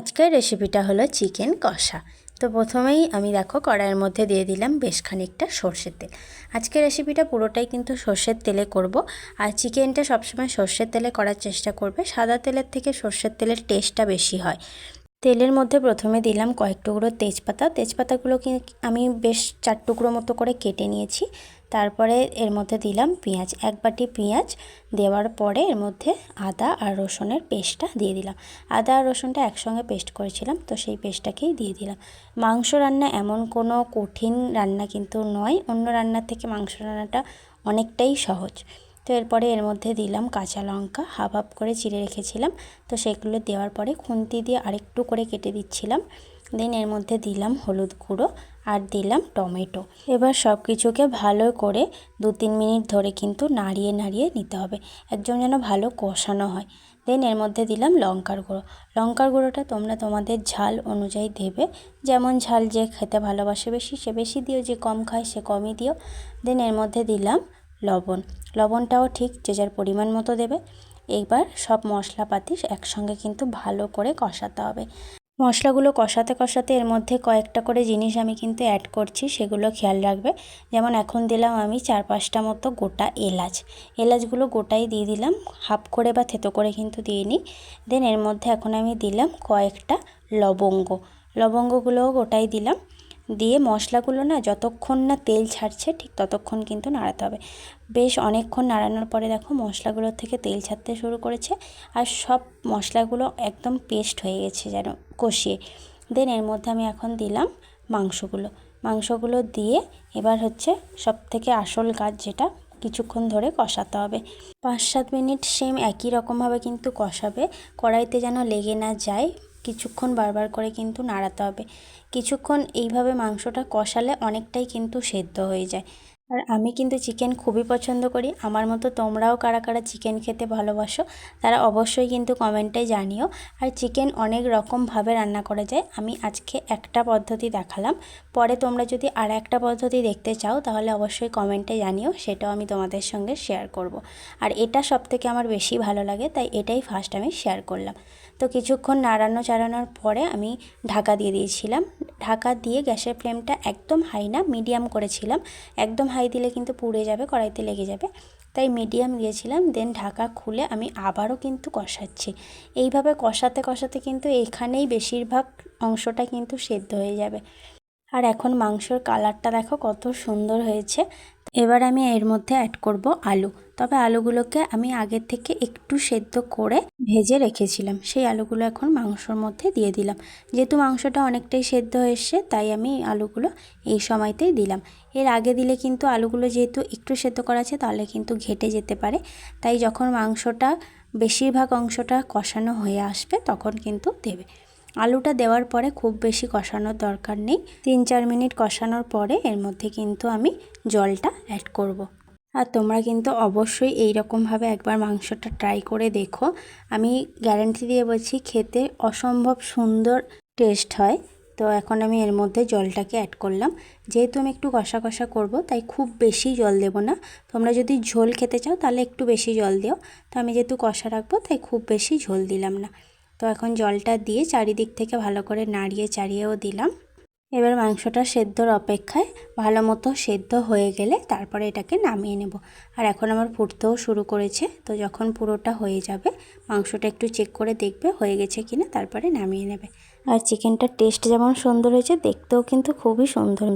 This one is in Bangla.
আজকের রেসিপিটা হলো চিকেন কষা। তো প্রথমেই আমি দেখো কড়াইয়ের মধ্যে দিয়ে দিলাম বেশ খানিকটা সর্ষের তেল। আজকের রেসিপিটা পুরোটাই কিন্তু সর্ষের তেলে করব। আর চিকেনটা সবসময় সর্ষের তেলে করার চেষ্টা করবে। সাদা তেলের থেকে সর্ষের তেলের টেস্টটা বেশি হয়। তেলের মধ্যে প্রথমে দিলাম কয়েক টুকরো তেজপাতা। তেজপাতাগুলোকে আমি বেশ চার টুকরো মতো করে কেটে নিয়েছি। তারপরে এর মধ্যে দিলাম পেঁয়াজ, এক বাটি পেঁয়াজ দেওয়ার পরে এর মধ্যে আদা আর রসুনের পেস্টটা দিয়ে দিলাম। আদা আর রসুনটা একসঙ্গে পেস্ট করেছিলাম, তো সেই পেস্টটাকেই দিয়ে দিলাম। মাংস রান্না এমন কোনো কঠিন রান্না কিন্তু নয়, অন্য রান্নার থেকে মাংস রান্নাটা অনেকটাই সহজ। তো এরপরে এর মধ্যে দিলাম কাঁচা লঙ্কা হাফ হাফ করে চিড়ে রেখেছিলাম। তো সেগুলো দেওয়ার পরে খুন্তি দিয়ে আরেকটু করে কেটে দিচ্ছিলাম। দেন এর মধ্যে দিলাম হলুদ গুঁড়ো আর দিলাম টমেটো। এবার সব কিছুকে ভালো করে দু তিন মিনিট ধরে কিন্তু নাড়িয়ে নাড়িয়ে নিতে হবে। একদম যেন ভালো কষানো হয়। দেন এর মধ্যে দিলাম লঙ্কার গুঁড়ো। লঙ্কার গুঁড়োটা তোমরা তোমাদের ঝাল অনুযায়ী দেবে। যেমন ঝাল যে খেতে ভালোবাসে বেশি, সে বেশি দিও, যে কম খায় সে কমই দিও। দেন এর মধ্যে দিলাম লবণ। লবণটাও ঠিক যে যার পরিমাণ মতো দেবে। এইবার সব মশলাপাতি একসঙ্গে কিন্তু ভালো করে কষাতে হবে। মশলাগুলো কষাতে কষাতে এর মধ্যে কয়েকটা করে জিনিস আমি কিন্তু অ্যাড করছি, সেগুলো খেয়াল রাখবে। যেমন এখন দিলাম আমি চার পাঁচটা মতো গোটা এলাচ। এলাচগুলো গোটাই দিয়ে দিলাম, হাফ করে বা থেতো করে কিন্তু দিয়ে নিই। দেন এর মধ্যে এখন আমি দিলাম কয়েকটা লবঙ্গ। লবঙ্গগুলোও গোটাই দিলাম। দিয়ে মশলাগুলো না যতক্ষণ না তেল ছাড়ছে ঠিক ততক্ষণ কিন্তু নাড়াতে হবে। বেশ অনেকক্ষণ নাড়ানোর পরে দেখো মশলাগুলোর থেকে তেল ছাড়তে শুরু করেছে আর সব মশলাগুলো একদম পেস্ট হয়ে গেছে যেন কষিয়ে। দেন এর মধ্যে আমি এখন দিলাম মাংসগুলো। মাংসগুলো দিয়ে এবার হচ্ছে সব থেকে আসল কাজ যেটা কিছুক্ষণ ধরে কষাতে হবে। পাঁচ সাত মিনিট সেম একই রকমভাবে কিন্তু কষাবে। কড়াইতে যেন লেগে না যায় কিছুক্ষণ বারবার করে কিন্তু নাড়াতে হবে। কিছুক্ষণ এইভাবে মাংসটা কষালে অনেকটাই কিন্তু সেদ্ধ হয়ে যায়। আর আমি কিন্তু চিকেন খুবই পছন্দ করি। আমার মতো তোমরাও কারা কারা চিকেন খেতে ভালোবাসো, তারা অবশ্যই কিন্তু কমেন্টে জানিও। আর চিকেন অনেক রকমভাবে রান্না করা যায়। আমি আজকে একটা পদ্ধতি দেখালাম। পরে তোমরা যদি আর একটা পদ্ধতি দেখতে চাও, তাহলে অবশ্যই কমেন্টে জানিও, সেটাও আমি তোমাদের সঙ্গে শেয়ার করব। আর এটা সব থেকে আমার বেশি ভালো লাগে, তাই এটাই ফার্স্ট আমি শেয়ার করলাম। তো কিছুক্ষণ নাড়ানো চাড়ানোর পরে আমি ঢাকা দিয়ে দিয়েছিলাম। ঢাকা দিয়ে গ্যাসের ফ্লেমটা একদম হাই না মিডিয়াম করেছিলাম। একদম হাই দিলে কিন্তু পুড়ে যাবে, কড়াইতে লেগে যাবে। তাই মিডিয়াম দিয়েছিলাম দেন ঢাকা খুলে আমি আবারও কিন্তু কষাচ্ছি। এইভাবে কষাতে কষাতে কিন্তু এখানেই বেশিরভাগ অংশটা কিন্তু সেদ্ধ হয়ে যাবে। আর এখন মাংসর কালারটা দেখো কত সুন্দর হয়েছে। এবার আমি এর মধ্যে অ্যাড করব আলু। তবে আলুগুলোকে আমি আগের থেকে একটু সেদ্ধ করে ভেজে রেখেছিলাম। সেই আলুগুলো এখন মাংসর মধ্যে দিয়ে দিলাম। যেহেতু মাংসটা অনেকটাই সেদ্ধ হয়েছে তাই আমি আলুগুলো এই সময়তেই দিলাম। এর আগে দিলে কিন্তু আলুগুলো যেহেতু একটু সেদ্ধ করা আছে, তাহলে কিন্তু ঘেটে যেতে পারে। তাই যখন মাংসটা বেশিরভাগ অংশটা কষানো হয়ে আসবে, তখন কিন্তু দেবে। আলুটা দেওয়ার পরে খুব বেশি কষানোর দরকার নেই। তিন, চার মিনিট কষানোর পরে এর মধ্যে কিন্তু আমি জলটা অ্যাড করব। আর তোমরা কিন্তু অবশ্যই এই রকমভাবে একবার মাংসটা ট্রাই করে দেখো। আমি গ্যারান্টি দিয়ে বলছি, খেতে অসম্ভব সুন্দর টেস্ট হয়। তো এখন আমি এর মধ্যে জলটাকে অ্যাড করলাম। যেহেতু আমি একটু কষা কষা করব, তাই খুব বেশি জল দেব না। তোমরা যদি ঝোল খেতে চাও, তাহলে একটু বেশি জল দিও। তো আমি যেহেতু কষা রাখব, তাই খুব বেশি ঝোল দিলাম না। তো এখন জলটা দিয়ে চারিদিক থেকে ভালো করে নাড়িয়ে চাড়িয়েও দিলাম। এবার মাংসটা সেদ্ধর অপেক্ষায় ভালো মতো সেদ্ধ হয়ে গেলে তারপরে এটাকে নামিয়ে নেব। আর এখন আমার ফুটতেও শুরু করেছে, তো যখন পুরোটা হয়ে যাবে, মাংসটা একটু চেক করে দেখবে হয়ে গেছে কিনা, তারপরে নামিয়ে নেবে। আর চিকেনটার টেস্ট যেমন সুন্দর হয়েছে, দেখতেও কিন্তু খুবই সুন্দর।